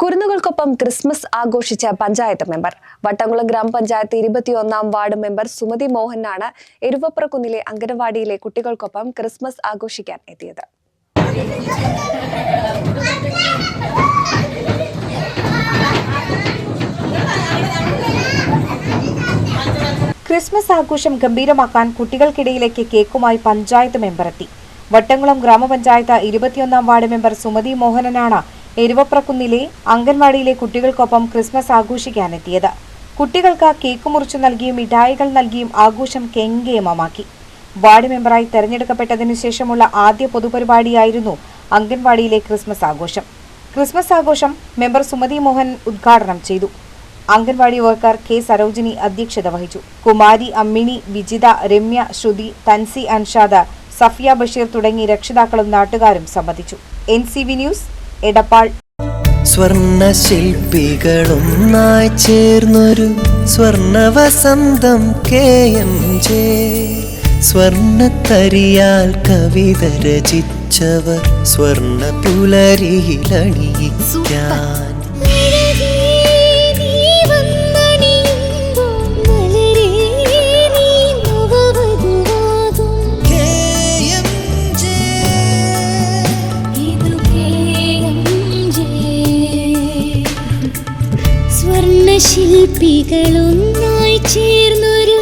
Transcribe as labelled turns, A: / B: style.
A: കുരുന്നുകൾക്കൊപ്പം Christmas ആഘോഷിച്ച panchayat member. Vattamkulam ഗ്രാമപഞ്ചായത്ത് ഇരുപത്തിയൊന്നാം വാർഡ് മെമ്പർ സുമതി മോഹനാണ് എരുവപ്പുറക്കുന്നിലെ അംഗനവാടിയിലെ കുട്ടികൾക്കൊപ്പം ക്രിസ്മസ് ആഘോഷിക്കാൻ എത്തിയത്.
B: ക്രിസ്മസ് ആഘോഷം ഗംഭീരമാക്കാൻ കുട്ടികൾക്കിടയിലേക്ക് കേക്കുമായി പഞ്ചായത്ത് മെമ്പർ എത്തി. വട്ടംകുളം ഗ്രാമപഞ്ചായത്ത് ഇരുപത്തിയൊന്നാം വാർഡ് മെമ്പർ സുമതി മോഹനനാണ് എരുവപ്രക്കുന്നിലെ അംഗൻവാടിയിലെ കുട്ടികൾക്കൊപ്പം ക്രിസ്മസ് ആഘോഷിക്കാനെത്തിയത്. കുട്ടികൾക്ക് കേക്ക് മുറിച്ചു നൽകിയും മിഠായികൾ നൽകിയും ആഘോഷം കെങ്കേമമാക്കി. വാർഡ് മെമ്പറായി തെരഞ്ഞെടുക്കപ്പെട്ടതിനു ശേഷമുള്ള ആദ്യ പൊതുപരിപാടിയായിരുന്നു അംഗൻവാടിയിലെ ക്രിസ്മസ് ആഘോഷം. ക്രിസ്മസ് ആഘോഷം മെമ്പർ സുമതി മോഹൻ ഉദ്ഘാടനം ചെയ്തു. അംഗൻവാടി വർക്കർ കെ സരോജിനി അധ്യക്ഷത വഹിച്ചു. കുമാരി അമ്മിണി വിജിത രമ്യ ശ്രുതി തൻസി അൻഷാദ സഫിയ ബഷീർ തുടങ്ങി രക്ഷിതാക്കളും നാട്ടുകാരും സംബന്ധിച്ചു. N news Edappal.
C: സ്വർണ ശില്പികളൊന്നായി ചേർന്നൊരു സ്വർണവസന്തം കെ. എം. ജെ. സ്വർണത്തരിയാൽ കവിത രചിച്ചവർ സ്വർണ പുലരിയിലണിയിക്കാൻ.
D: സ്വർണശില്പികളൊന്നായി ചേർന്നൊരു